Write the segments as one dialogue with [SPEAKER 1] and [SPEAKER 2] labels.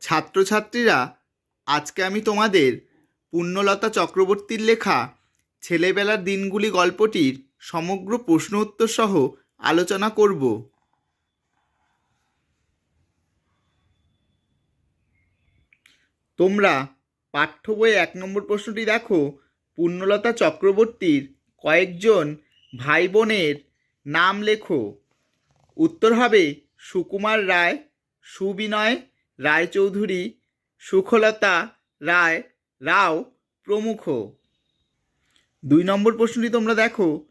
[SPEAKER 1] ছাত্রছাত্রীরা, আজকে আমি তোমাদের পুণ্যলতা চক্রবর্তীর লেখা ছেলেবেলার দিনগুলি গল্পটির সমগ্র প্রশ্ন উত্তর সহ আলোচনা করব। তোমরা পাঠ্য বইয়ে এক নম্বর প্রশ্নটি দেখো, পুণ্যলতা চক্রবর্তীর কয়েকজন ভাই বোনের নাম লেখো। উত্তর হবে সুকুমার রায়, সুবিনয় রায়চৌধুরী, সুখলতা রায়, রাও প্রমুখ। দুই নম্বর প্রশ্নটি তোমরা দেখো।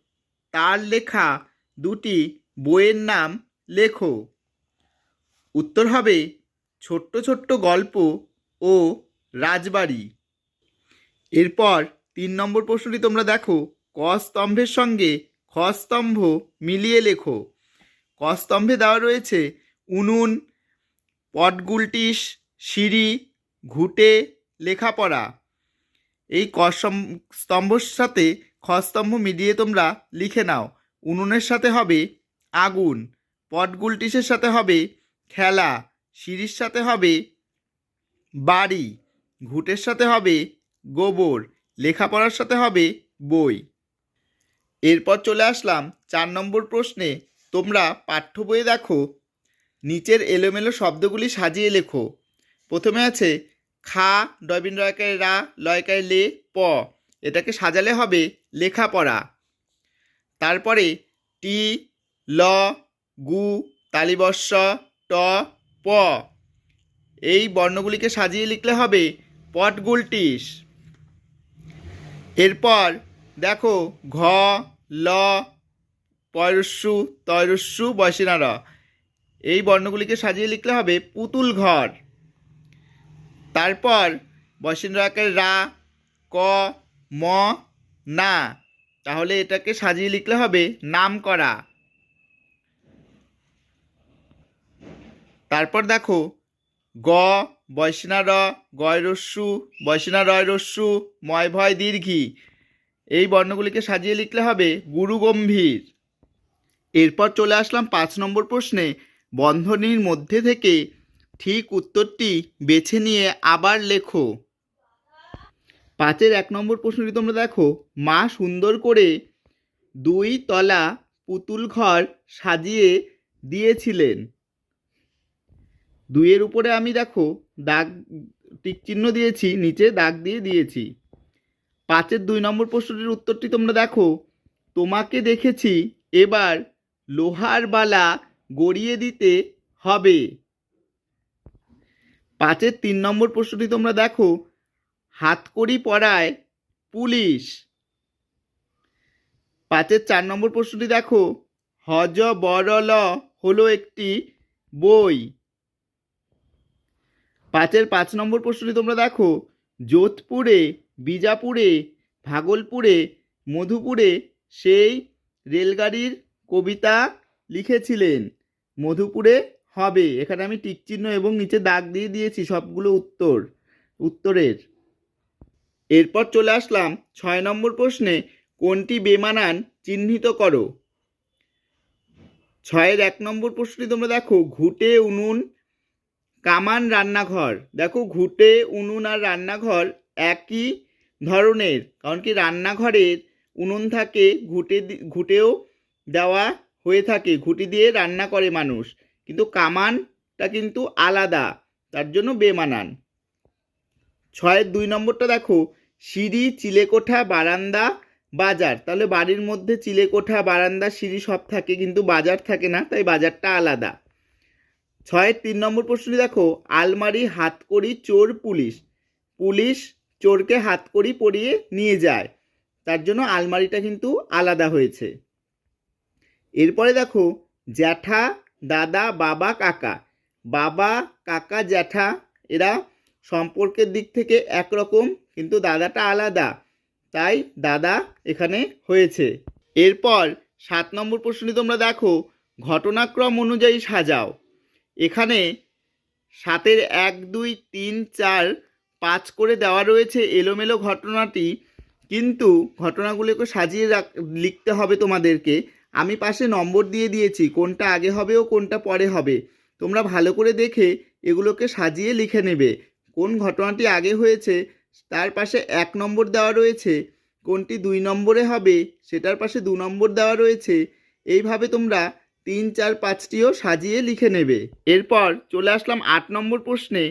[SPEAKER 1] তার লেখা দুটি বইয়ের নাম লেখো। উত্তর হবে, ছোট্ট ছোট্ট গল্প ও রাজবাড়ি। এরপর তিন নম্বর প্রশ্নটি তোমরা দেখো। ক স্তম্ভের সঙ্গে খ স্তম্ভ মিলিয়ে লেখো। ক স্তম্ভে দেওয়া রয়েছে, উনুন পটগুলটিস সিঁড়ি, ঘুটে, লেখাপড়া। এই স্তম্ভর সাথে খ স্তম্ভ মিলিয়ে তোমরা লিখে নাও। উনুনের সাথে হবে আগুন পটগুলটিসের সাথে হবে খেলা, সিঁড়ির সাথে হবে বাড়ি, ঘুটের সাথে হবে গোবর, লেখাপড়ার সাথে হবে বই। এরপর চলে আসলাম চার নম্বর প্রশ্নে। তোমরা পাঠ্য বইয়ে দেখো নিচের এলোমেলো শব্দগুলি সাজিয়ে লেখো। প্রথমে আছে, খা, ডবিন রয়কায় রা লয়কায় লে, প। এটাকে সাজালে হবে লেখাপড়া। তারপরে টি, ল, গু তালিবস্য ট, প। এই বর্ণগুলিকে সাজিয়ে লিখলে হবে পটগুলটিস। এরপর দেখো, ঘ, ল পয়রস্যু তয়রস্যু বয়সিনার এই বর্ণগুলিকে সাজিয়ে লিখলে হবে পুতুল ঘর। তারপর বয়সিন্দ্র আকারে রা, ক, ম, না, তাহলে এটাকে সাজিয়ে লিখলে হবে নাম করা তারপর দেখো, গ বয়সিনা র গয়রস্যু বয়সিনা রয় রস্যু, ময় ভয় দীর্ঘি। এই বর্ণগুলিকে সাজিয়ে লিখলে হবে গুরু গম্ভীর এরপর চলে আসলাম পাঁচ নম্বর প্রশ্নে বন্ধনীর মধ্যে থেকে ঠিক উত্তরটি বেছে নিয়ে আবার লেখো। পাঁচের এক নম্বর প্রশ্নটি তোমরা দেখো। মা সুন্দর করে দুই তলা পুতুল ঘর সাজিয়ে দিয়েছিলেন। দুইয়ের উপরে আমি দেখো, দাগ, টিক চিহ্ন দিয়েছি, নিচে দাগ দিয়ে দিয়েছি। পাঁচের দুই নম্বর প্রশ্নটির উত্তরটি তোমরা দেখো। তোমাকে দেখেছি এবার লোহার বালা গড়িয়ে দিতে হবে। পাঁচের তিন নম্বর প্রশ্নটি তোমরা দেখো। হাতকড়ি পড়ায় পুলিশ। পাঁচের চার নম্বর প্রশ্নটি দেখো। হজ বরল হলো একটি বই। পাঁচের পাঁচ নম্বর প্রশ্নটি তোমরা দেখো। যোধপুরে, বিজাপুরে, ভাগলপুরে, মধুপুরে সেই রেলগাড়ির কবিতা লিখেছিলেন। মধুপুরে হবে। এখানে আমি টিকচিহ্ন এবং নিচে দাগ দিয়ে দিয়েছি সবগুলো উত্তর, উত্তরের। এরপর চলে আসলাম ছয় নম্বর প্রশ্নে, কোনটি বেমানান চিহ্নিত করো? ছয়ের এক নম্বর প্রশ্নটি তোমরা দেখো, ঘুটে, উনুন, কামান, রান্নাঘর। দেখো, ঘুটে, উনুন আর রান্নাঘর একই ধরনের, কারণ কি রান্নাঘরের উনুন থাকে, ঘুটে ঘুটেও দেওয়া হয়ে থাকে ঘুটি দিয়ে রান্না করে মানুষ। কিন্তু কামানটা কিন্তু আলাদা, তার জন্য বেমানান। ছয়ের দুই নম্বরটা দেখো, সিঁড়ি, চিলেকোঠা, বারান্দা, বাজার। তাহলে বাড়ির মধ্যে চিলেকোঠা, বারান্দা, সিঁড়ি সব থাকে, কিন্তু বাজার থাকে না, তাই বাজারটা আলাদা। ছয়ের তিন নম্বর প্রশ্নটি দেখো, আলমারি, হাতকড়ি, চোর, পুলিশ। পুলিশ চোরকে হাতকড়ি পরিয়ে নিয়ে যায়, তার জন্য আলমারিটা কিন্তু আলাদা হয়েছে। এরপরে দেখো, জ্যাঠা, দাদা, বাবা, কাকা। বাবা, কাকা, জ্যাঠা, এরা সম্পর্কের দিক থেকে একরকম, কিন্তু দাদাটা আলাদা। তাই দাদা এখানে হয়েছে। এরপর সাত নম্বর প্রশ্নটি তোমরা দেখো, ঘটনাক্রম অনুযায়ী সাজাও। এখানে সাতের এক, দুই, তিন, চার, পাঁচ করে দেওয়া রয়েছে এলোমেলো ঘটনাটি, কিন্তু ঘটনাগুলোকে সাজিয়ে রাখ, লিখতে হবে তোমাদেরকে। আমি পাশে নম্বর দিয়ে দিয়েছি, কোনটা আগে হবে ও কোনটা পরে হবে। তোমরা ভালো করে দেখে এগুলোকে সাজিয়ে লিখে নেবে। কোন ঘটনাটি আগে হয়েছে, তার পাশে এক নম্বর দেওয়া রয়েছে। কোনটি দুই নম্বরে হবে, সেটার পাশে দু নম্বর দেওয়া রয়েছে। এইভাবে তোমরা তিন, চার, পাঁচটিও সাজিয়ে লিখে নেবে। এরপর চলে আসলাম আট নম্বর প্রশ্নে।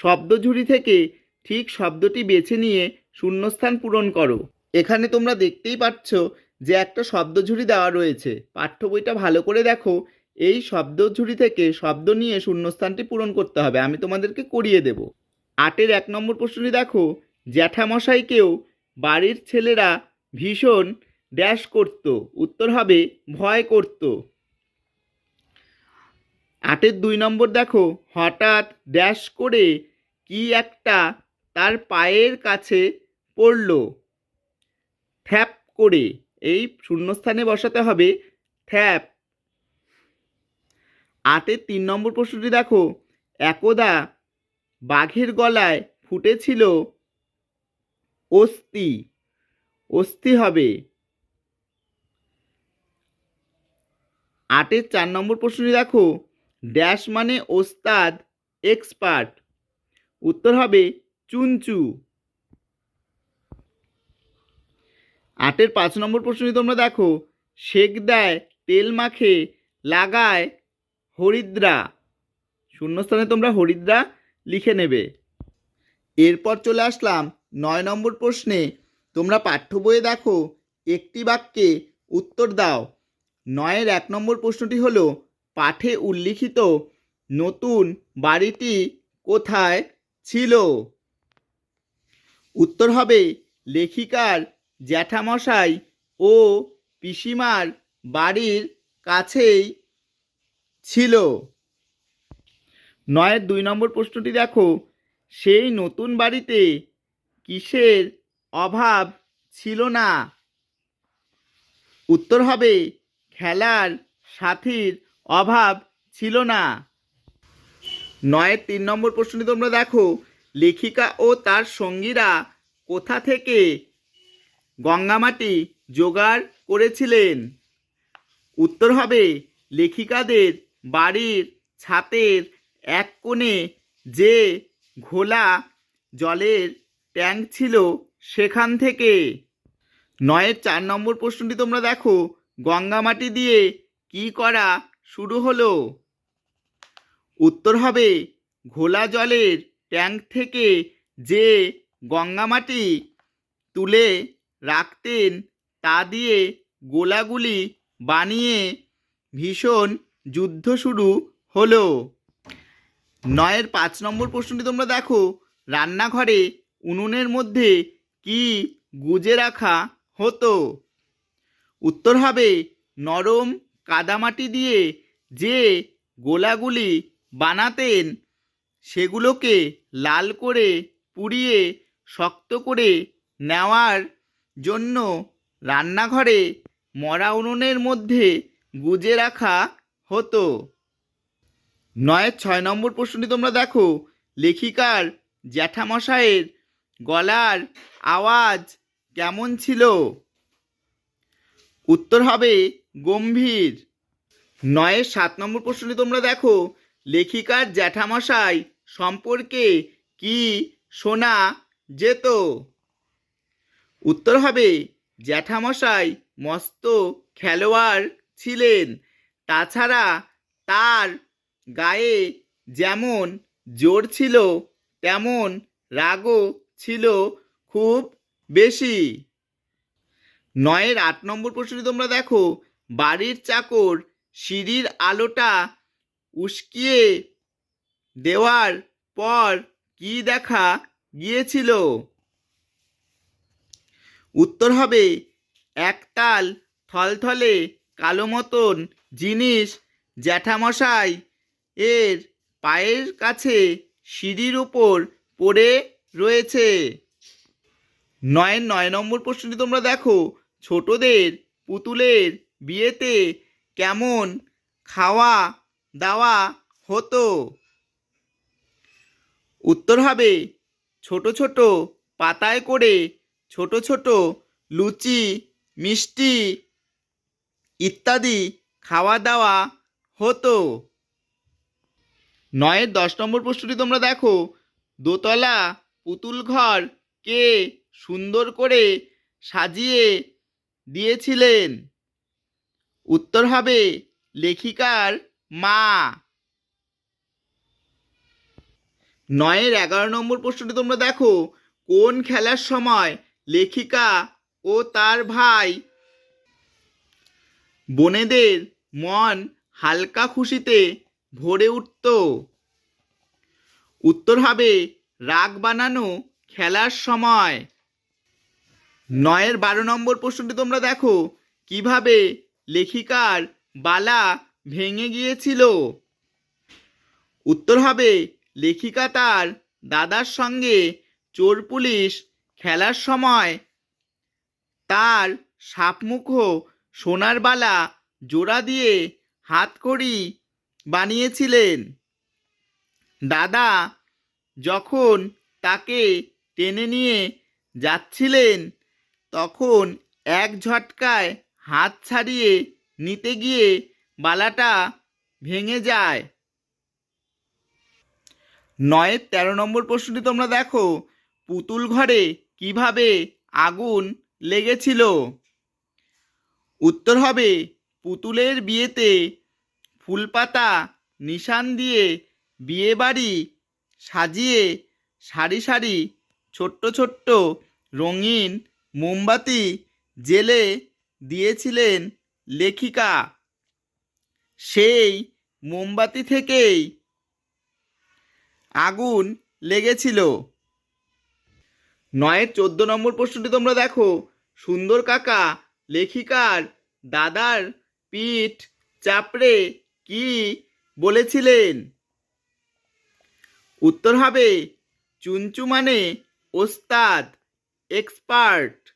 [SPEAKER 1] শব্দঝুড়ি থেকে ঠিক শব্দটি বেছে নিয়ে শূন্যস্থান পূরণ করো। এখানে তোমরা দেখতেই পাচ্ছ যে একটা শব্দঝুড়ি দেওয়া রয়েছে। পাঠ্য বইটা ভালো করে দেখো, এই শব্দঝুড়ি থেকে শব্দ নিয়ে শূন্যস্থানটি পূরণ করতে হবে। আমি তোমাদেরকে করিয়ে দেব। আটের এক নম্বর প্রশ্নটি দেখো, জ্যাঠামশাইকেও বাড়ির ছেলেরা ভীষণ ড্যাশ করত। উত্তর হবে, ভয় করত। আটের দুই নম্বর দেখো, হঠাৎ ড্যাশ করে কি একটা তার পায়ের কাছে পড়ল। থ্যাপ করে এই শূন্যস্থানে বসাতে হবে থ্যাপ। আটের তিন নম্বর প্রশ্নটি দেখো। একদা বাঘের গলায় ফুটেছিল অস্থি। অস্থি হবে। আটের চার নম্বর প্রশ্নটি দেখো। ড্যাশ মানে ওস্তাদ, এক্সপার্ট। উত্তর হবে চুনচু। আটের পাঁচ নম্বর প্রশ্নটি তোমরা দেখো। শেক দেয়, তেল মাখে, লাগায় হরিদ্রা। শূন্যস্থানে তোমরা হরিদ্রা লিখে নেবে। এরপর চলে আসলাম নয় নম্বর প্রশ্নে। তোমরা পাঠ্য বইয়ে দেখো, একটি বাক্যে উত্তর দাও। নয়ের এক নম্বর প্রশ্নটি হলো, পাঠে উল্লিখিত নতুন বাড়িটি কোথায় ছিল? উত্তর হবে, লেখিকার জ্যাঠামশাই ও পিসিমার বাড়ির কাছেই ছিল। নয়ের দুই নম্বর প্রশ্নটি দেখো, সেই নতুন বাড়িতে কিসের অভাব ছিল না? উত্তর হবে, খেলার সাথীর অভাব ছিল না। নয়ের তিন নম্বর প্রশ্নটি তোমরা দেখো, লেখিকা ও তার সঙ্গীরা কোথা থেকে গঙ্গামাটি জোগাড় করেছিলেন। উত্তর হবে, লেখিকাদের বাড়ির ছাতের এক কোণে যে ঘোলা জলের ট্যাঙ্ক ছিল সেখান থেকে। নয়ের চার নম্বর প্রশ্নটি তোমরা দেখো, গঙ্গামাটি দিয়ে কি করা শুরু হলো? উত্তর হবে, ঘোলা জলের ট্যাঙ্ক থেকে যে গঙ্গামাটি তুলে রাখতেন, তা দিয়ে গোলাগুলি বানিয়ে ভীষণ যুদ্ধ শুরু হলো। নয়ের পাঁচ নম্বর প্রশ্নটি তোমরা দেখো। রান্নাঘরে উনুনের মধ্যে কি গুজে রাখা হতো? উত্তর হবে, নরম কাদামাটি দিয়ে যে গোলাগুলি বানাতেন, সেগুলোকে লাল করে পুড়িয়ে শক্ত করে নেওয়ার জন্য রান্নাঘরে মরা উনুনের মধ্যে গুজে রাখা হতো। নয়ের ছয় নম্বর প্রশ্নটি তোমরা দেখো। লেখিকার জ্যাঠামশায়ের গলার আওয়াজ কেমন ছিল? উত্তর হবে গম্ভীর। নয়ের সাত নম্বর প্রশ্নটি তোমরা দেখো। লেখিকার জ্যাঠামশাই সম্পর্কে কি শোনা যেত? উত্তর হবে, জ্যাঠামশাই মস্ত খেলোয়াড় ছিলেন। তাছাড়া তার গায়ে যেমন জোর ছিল, তেমন রাগও ছিল খুব বেশি। নয়ের আট নম্বর প্রশ্নটি তোমরা দেখো। বাড়ির চাকর সিঁড়ির আলোটা উস্কিয়ে দেওয়ার পর কি দেখা গিয়েছিল? উত্তর হবে একতাল থলথলে কালো মতন জিনিস জ্যাঠামশাই এর পায়ের কাছে সিঁড়ির উপর পড়ে রয়েছে। নয় নয় নম্বর প্রশ্নটি তোমরা দেখো, ছোটদের পুতুলের বিয়েতে কেমন খাওয়া দাওয়া হতো? উত্তর হবে, ছোট ছোট পাতায় করে ছোট ছোট লুচি, মিষ্টি ইত্যাদি খাওয়া দাওয়া হতো। নয়ের দশ নম্বর প্রশ্নটি তোমরা দেখো। দোতলা, পুতুল ঘর কে সুন্দর করে সাজিয়ে দিয়েছিলেন? উত্তর হবে লেখিকার মা। নয়ের এগারো নম্বর প্রশ্নটি তোমরা দেখো। কোন খেলার সময় লেখিকা ও তার ভাই। বোনেদের মন হালকা খুশিতে ভরে উঠত। উত্তর হবে, রাগ বানানো খেলার সময়। নয়ের বারো নম্বর প্রশ্নটি তোমরা দেখো, কীভাবে লেখিকার বালা ভেঙে গিয়েছিল? উত্তর হবে, লেখিকা তার দাদার সঙ্গে চোর পুলিশ খেলার সময় তার সাপমুখো সোনার বালা জোড়া দিয়ে হাতকড়ি বানিয়েছিলেন। দাদা যখন তাকে টেনে নিয়ে যাচ্ছিলেন, তখন এক ঝটকায় হাত ছাড়িয়ে নিতে গিয়ে বালাটা ভেঙে যায়। নয়ের তেরো নম্বর প্রশ্নটি তোমরা দেখো। পুতুল ঘরে কীভাবে আগুন লেগেছিল? উত্তর হবে, পুতুলের বিয়েতে ফুলপাতা নিশান দিয়ে বিয়ে বাড়ি সাজিয়ে সারি সারি ছোট্ট ছোট্ট রঙিন মোমবাতি জেলে দিয়েছিলেন লেখিকা। সেই মোমবাতি থেকেই আগুন লেগেছিল। নয়ের চোদ্দ নম্বর প্রশ্নটি তোমরা দেখো। সুন্দর কাকা, লেখিকার, দাদার পিঠ চাপড়ে কি বলেছিলেন? উত্তর হবে চুনচু মানে ওস্তাদ, এক্সপার্ট।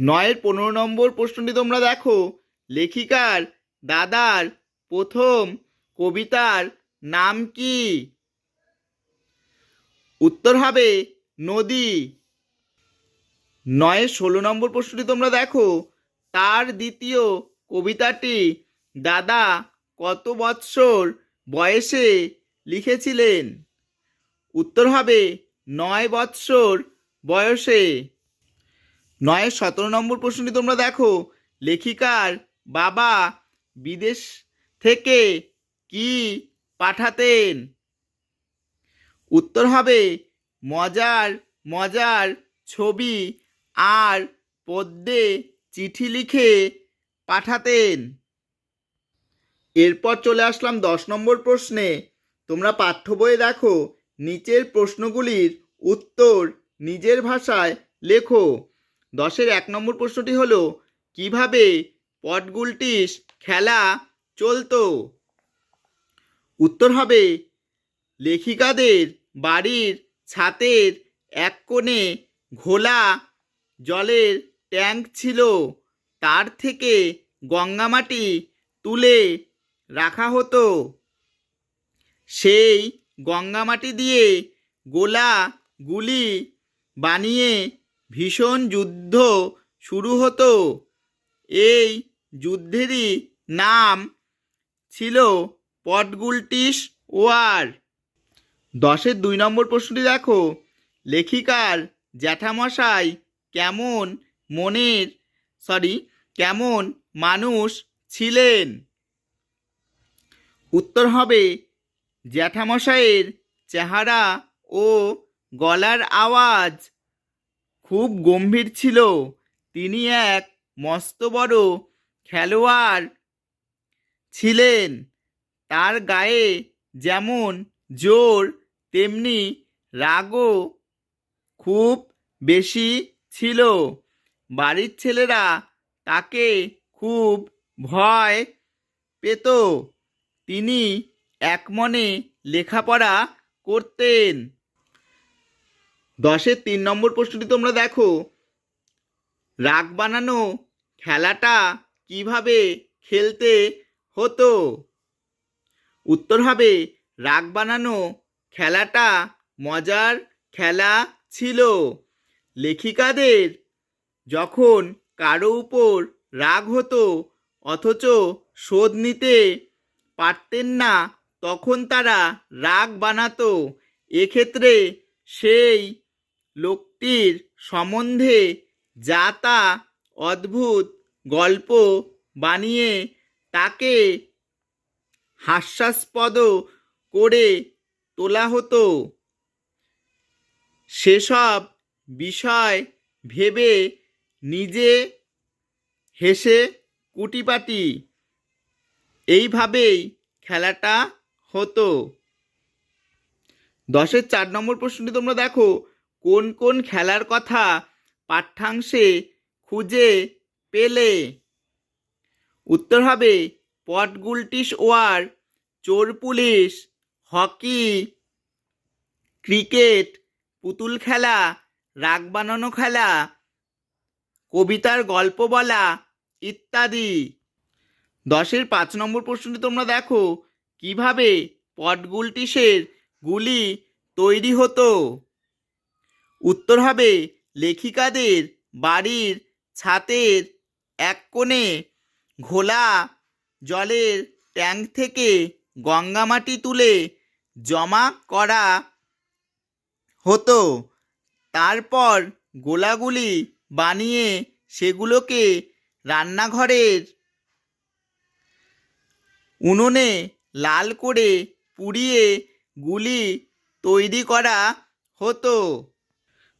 [SPEAKER 1] নয়ের পনেরো নম্বর প্রশ্নটি তোমরা দেখো, লেখিকার, দাদার প্রথম কবিতার নাম কি? উত্তর হবে নদী। নয়ের ষোলো নম্বর প্রশ্নটি তোমরা দেখো। তার দ্বিতীয় কবিতাটি দাদা কত বৎসর বয়সে লিখেছিলেন? উত্তর হবে নয় বৎসর বয়সে। নয়ের সতেরো নম্বর প্রশ্নটি তোমরা দেখো। লেখিকার বাবা বিদেশ থেকে কি পাঠাতেন? উত্তর হবে মজার মজার ছবি আর পদ্যে চিঠি লিখে পাঠাতেন। এরপর চলে আসলাম দশ নম্বর প্রশ্নে। তোমরা পাঠ্য বইয়ে দেখো, নিচের প্রশ্নগুলির উত্তর নিজের ভাষায় লেখো। দশের এক নম্বর প্রশ্নটি হলো, কীভাবে পটগুলটিস খেলা চলতো? উত্তর হবে, লেখিকাদের বাড়ির ছাতের এক কোণে ঘোলা জলের ট্যাঙ্ক ছিল। তার থেকে গঙ্গামাটি তুলে রাখা হতো। সেই গঙ্গামাটি দিয়ে গোলা গুলি বানিয়ে ভীষণ যুদ্ধ শুরু হতো। এই যুদ্ধেরই নাম ছিল পটগুলটিস ওয়ার। দশের দুই নম্বর প্রশ্নটি দেখো। লেখিকার জ্যাঠামশাই কেমন মনের সরি কেমন মানুষ ছিলেন? উত্তর হবে, জ্যাঠামশাইয়ের চেহারা ও গলার আওয়াজ খুব গম্ভীর ছিল। তিনি এক মস্ত বড় খেলোয়াড় ছিলেন। তার গায়ে যেমন জোর তেমনি রাগও খুব বেশি ছিল। বাড়ির ছেলেরা তাকে খুব ভয় পেত। তিনি একমনে লেখাপড়া করতেন। দশের তিন নম্বর প্রশ্নটি তোমরা দেখো। রাগ বানানো খেলাটা কীভাবে খেলতে হতো? উত্তর হবে, রাগ বানানো খেলাটা মজার খেলা ছিল। লেখিকাদের যখন কারও উপর রাগ হতো, অথচ শোধ নিতে পারতেন না, তখন তারা রাগ বানাতো। এক্ষেত্রে সেই লোকটির সম্বন্ধে যা তা অদ্ভুত গল্প বানিয়ে তাকে হাস্যাস্পদ করে তোলা হতো। সেসব বিষয় ভেবে নিজে হেসে কুটিপাটি। এইভাবেই খেলাটা হতো। দশের চার নম্বর প্রশ্নটি তোমরা দেখো। কোন কোন খেলার কথা পাঠ্যাংশে খুঁজে পেলে? উত্তর হবে পটগুলটিস ওয়ার, চোর পুলিশ। হকি, ক্রিকেট, পুতুল খেলা, রাগ বানানো খেলা, কবিতার গল্প বলা ইত্যাদি। দশের পাঁচ নম্বর প্রশ্নটি তোমরা দেখো। কীভাবে পটগুলটিসের গুলি তৈরি হতো? উত্তর হবে, লেখিকাদের বাড়ির ছাতের এক কোণে ঘোলা জলের ট্যাঙ্ক থেকে গঙ্গামাটি তুলে জমা করা হতো। তারপর গোলাগুলি বানিয়ে সেগুলোকে রান্নাঘরের উনুনে লাল করে পুড়িয়ে গুলি তৈরি করা হতো।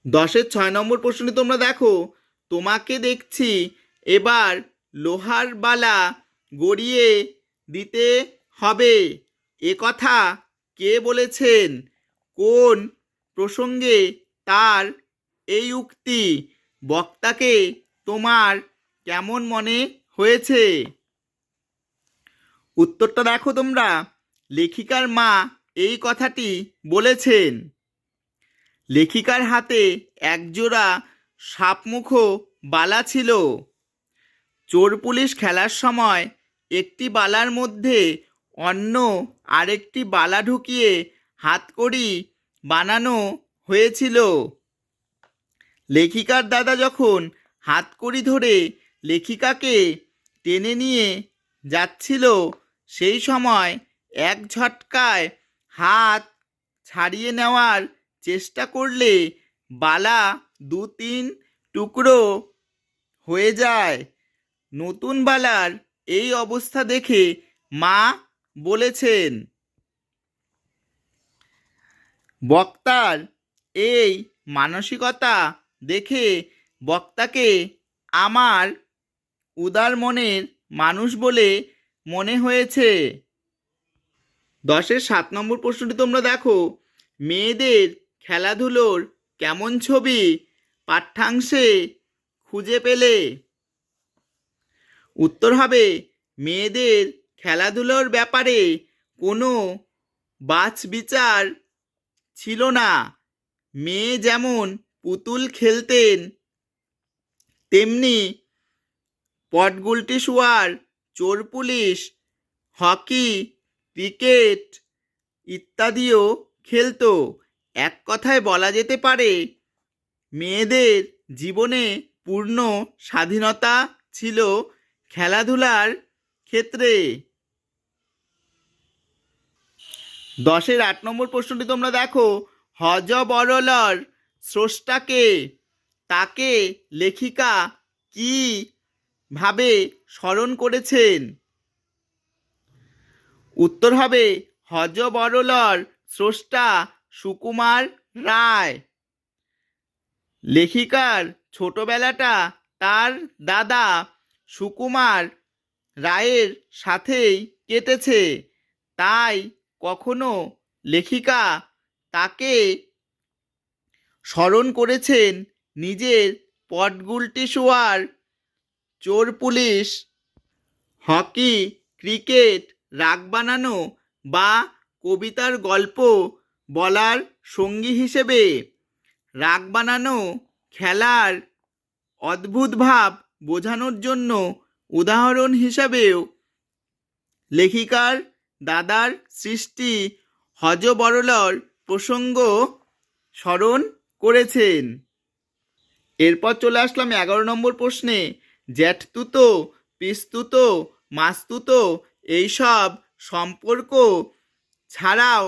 [SPEAKER 1] দশের ছয় নম্বর প্রশ্নটি তোমরা দেখো। তোমাকে দেখছি এবার লোহার বালা গড়িয়ে দিতে হবে। এ কথা কে বলেছেন? কোন প্রসঙ্গে তার এই উক্তি? বক্তাকে তোমার কেমন মনে হয়েছে? উত্তরটা দেখো তোমরা। লেখিকার মা এই কথাটি বলেছেন। লেখিকার হাতে একজোড়া সাপমুখ বালা ছিল। চোর পুলিশ খেলার সময় একটি বালার মধ্যে অন্য আরেকটি বালা ঢুকিয়ে হাতকড়ি বানানো হয়েছিল। লেখিকার দাদা যখন হাতকড়ি ধরে লেখিকাকে টেনে নিয়ে যাচ্ছিল, সেই সময় এক ঝটকায় হাত ছাড়িয়ে নেওয়ার চেষ্টা করলে বালা দু তিন টুকরো হয়ে যায়। নতুন বালার এই অবস্থা দেখে মা বলেছেন। বক্তার এই মানসিকতা দেখে বক্তাকে আমার উদার মনের মানুষ বলে মনে হয়েছে। দশের সাত নম্বর প্রশ্নটি তোমরা দেখো। মেয়েদের খেলাধুলোর কেমন ছবি পাঠ্যাংশে খুঁজে পেলে? উত্তর হবে, মেয়েদের খেলাধুলোর ব্যাপারে কোনো বাছ বিচার ছিল না। মেয়ে যেমন পুতুল খেলতেন, তেমনি পটগুলটি শোয়ার, চোর পুলিশ, হকি, ক্রিকেট ইত্যাদিও খেলতো। এক কথায় বলা যেতে পারে, মেয়েদের জীবনে পূর্ণ স্বাধীনতা ছিল খেলাধুলার ক্ষেত্রে। দশের আট নম্বর প্রশ্নটি তোমরা দেখো। হজ বরলর স্রষ্টাকে, তাকে লেখিকা কি ভাবে স্মরণ করেছেন? উত্তর হবে হজ বরলর স্রষ্টা সুকুমার রায়। লেখিকার ছোটবেলাটা তার দাদা সুকুমার রায়ের সাথেই কেটেছে। তাই কখনো লেখিকা তাকে স্মরণ করেছেন নিজের পটগুলটি শোয়ার চোর পুলিশ, হকি, ক্রিকেট, রাগ বানানো বা কবিতার গল্প বলার সঙ্গী হিসেবে। রাগ বানানো খেলার অদ্ভুত ভাব বোঝানোর জন্য উদাহরণ হিসাবেও লেখিকার দাদার সৃষ্টি হজ বরলর প্রসঙ্গ স্মরণ করেছেন। এরপর চলে আসলাম এগারো নম্বর প্রশ্নে। জ্যাঠতুতো পিস্তুতো মাস্তুতো এইসব সম্পর্ক ছাড়াও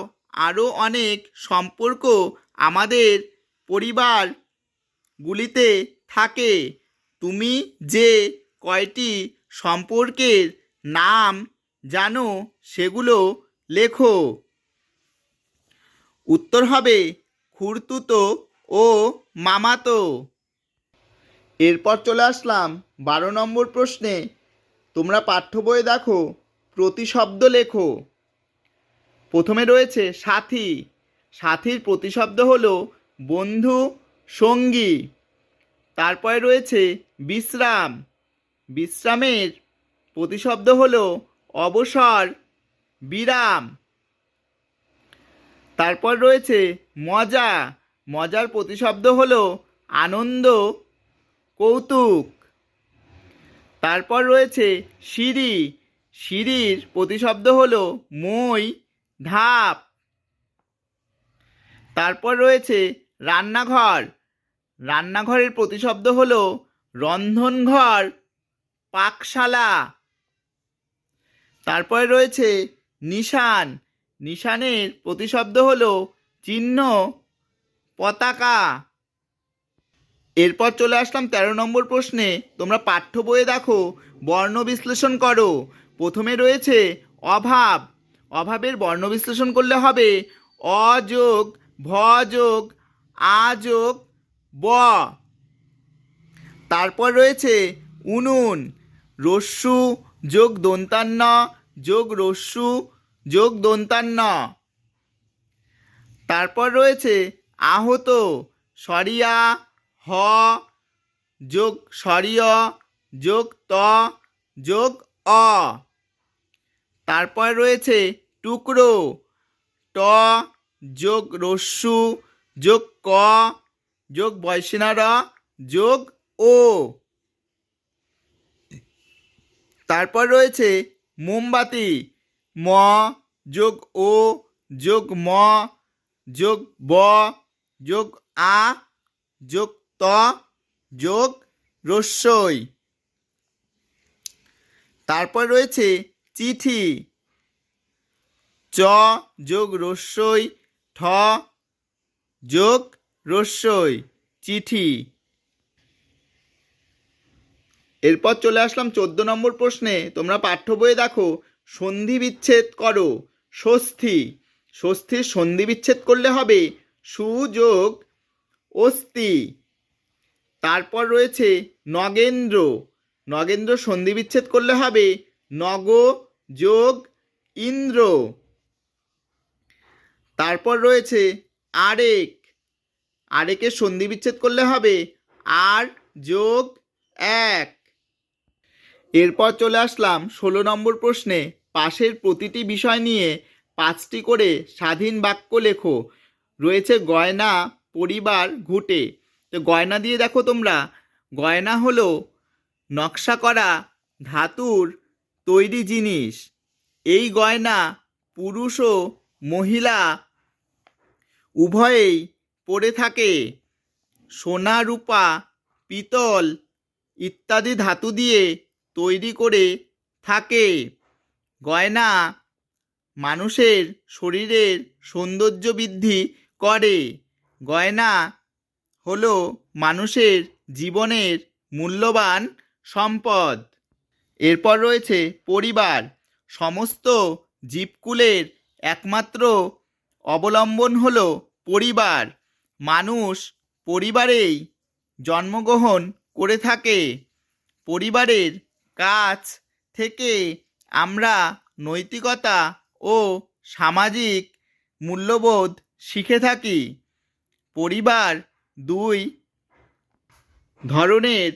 [SPEAKER 1] আরও অনেক সম্পর্ক আমাদের পরিবারগুলিতে থাকে। তুমি যে কয়টি সম্পর্কের নাম জানো, সেগুলো লেখো। উত্তর হবে খুড়তুতো ও মামাতো। এরপর চলে আসলাম বারো নম্বর প্রশ্নে। তোমরা পাঠ্য বইয়ে দেখো প্রতিশব্দ লেখো। প্রথমে রয়েছে সাথী। সাথীর প্রতিশব্দ হলো বন্ধু, সঙ্গী। তারপরে রয়েছে বিশ্রাম। বিশ্রামের প্রতিশব্দ হলো অবসর, বিরাম। তারপর রয়েছে মজা। মজার প্রতিশব্দ হলো আনন্দ, কৌতুক। তারপর রয়েছে সিঁড়ি। সিঁড়ির প্রতিশব্দ হলো মই, ধাপ। তারপর রয়েছে রান্নাঘর। রান্নাঘরের প্রতিশব্দ হলো রন্ধনঘর, পাকশালা। তারপরে রয়েছে নিশান। নিশানের প্রতিশব্দ হলো চিহ্ন পতাকা। এরপর চলে আসলাম তেরো নম্বর প্রশ্নে। তোমরা পাঠ্য বইয়ে দেখো, বর্ণ বিশ্লেষণ করো। প্রথমে রয়েছে অভাব। অভাবের বর্ণ বিশ্লেষণ করলে হবে অযোগ ভ যোগ, আ যোগ, ব। তারপর রয়েছে উনুন, রস্যু যোগ দন্তান্ন, যোগ রস্যু, যোগ দন্তান্ন। তারপর রয়েছে আহত, সরিয়া, হ, যোগ সরিয়, যোগ ত, যোগ অ। তারপর রয়েছে টুকরো, ট, যোগ রস্যু, যোগ ক, যোগ বয়সিনার, যোগ ও। তারপর রয়েছে মোমবাতি, ম যোগ ও যোগ ম, যোগ ব, যোগ আ, যোগ ত, যোগ রস্যই। তারপর রয়েছে চিঠি, চ যোগ রস্যই, ঠ যোগ রস্যই, চিঠি। এরপর চলে আসলাম চোদ্দ নম্বর প্রশ্নে। তোমরা পাঠ্য বইয়ে দেখো, সন্ধি বিচ্ছেদ করো, স্বস্তি। ষষ্ঠীর সন্ধি বিচ্ছেদ করলে হবে সুযোগ অস্তি তারপর রয়েছে নগেন্দ্র। নগেন্দ্র সন্ধি বিচ্ছেদ করলে হবে নগ যোগ ইন্দ্র। তারপর রয়েছে আরেক। আরেকের সন্ধি বিচ্ছেদ করলে হবে আর যোগ এক। এরপর চলে আসলাম ষোলো নম্বর প্রশ্নে। পাশের প্রতিটি বিষয় নিয়ে পাঁচটি করে স্বাধীন বাক্য লেখো। রয়েছে গয়না, পরিবার, ঘুটে। তো গয়না দিয়ে দেখো তোমরা। গয়না হলো নকশা করা ধাতুর তৈরি জিনিস। এই গয়না পুরুষ ও মহিলা উভয়েই পরে থাকে। সোনা, রূপা, পিতল ইত্যাদি ধাতু দিয়ে তৈরি করে থাকে। গয়না মানুষের শরীরের সৌন্দর্য বৃদ্ধি করে। গয়না হলো মানুষের জীবনের মূল্যবান সম্পদ। এরপর রয়েছে পরিবার। সমস্ত জীবকুলের একমাত্র অবলম্বন হলো পরিবার। মানুষ পরিবারেই জন্মগ্রহণ করে থাকে। পরিবারের কাছ থেকে আমরা নৈতিকতা ও সামাজিক মূল্যবোধ শিখে থাকি। পরিবার দুই ধরনের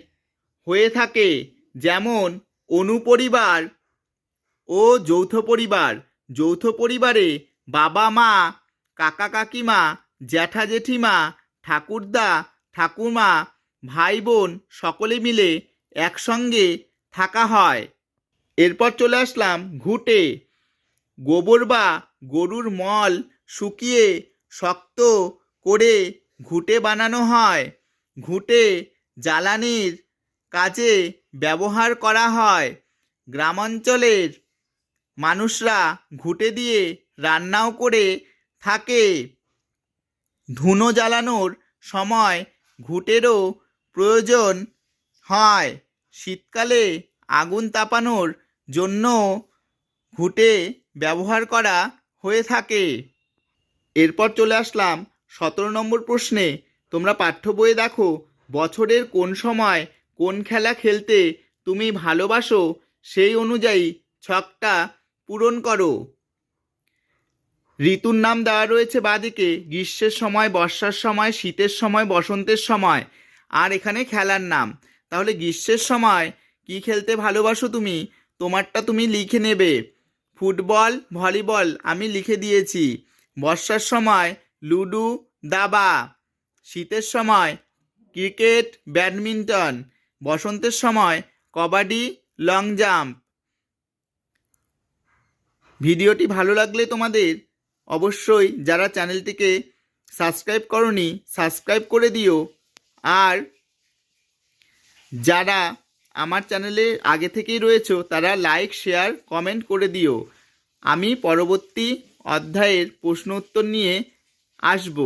[SPEAKER 1] হয়ে থাকে, যেমন অনুপরিবার ও যৌথ পরিবার। যৌথ পরিবারে বাবা মা, কাকা কাকিমা, জ্যাঠা জেঠিমা, ঠাকুরদা ঠাকুমা ভাই বোন সকলে মিলে একসঙ্গে থাকা হয়। এরপর চলে আসলাম ঘুটে। গোবর বা গরুর মল শুকিয়ে শক্ত করে ঘুটে বানানো হয়। ঘুটে জ্বালানির কাজে ব্যবহার করা হয়। গ্রামাঞ্চলের মানুষরা ঘুটে দিয়ে রান্নাও করে থাকে। ধুনো জ্বালানোর সময় ঘুঁটেরও প্রয়োজন হয়। শীতকালে আগুন তাপানোর জন্য ঘুঁটে ব্যবহার করা হয়ে থাকে। এরপর চলে আসলাম সতেরো নম্বর প্রশ্নে। তোমরা পাঠ্য বইয়ে দেখো, বছরের কোন সময় কোন খেলা খেলতে তুমি ভালোবাসো সেই অনুযায়ী ছকটা পূরণ করো। ঋতুর নাম দেওয়া রয়েছে বাদিকে, গ্রীষ্মের সময়, বর্ষার সময়, শীতের সময়, বসন্তের সময়, আর এখানে খেলার নাম। তাহলে গ্রীষ্মের সময় কি খেলতে ভালোবাসো তুমি? তোমারটা তুমি লিখে নেবে। ফুটবল, ভলিবল আমি লিখে দিয়েছি। বর্ষার সময় লুডো, দাবা। শীতের সময় ক্রিকেট, ব্যাডমিন্টন। বসন্তের সময় কবাডি, লং জাম্প। ভিডিওটি ভালো লাগলে তোমাদের অবশ্যই যারা চ্যানেলটিকে সাবস্ক্রাইব করনি, সাবস্ক্রাইব করে দিও। আর যারা আমার চ্যানেলে আগে থেকেই রয়েছে, তারা লাইক শেয়ার কমেন্ট করে দিও। আমি পরবর্তী অধ্যায়ের প্রশ্ন উত্তর নিয়ে আসব।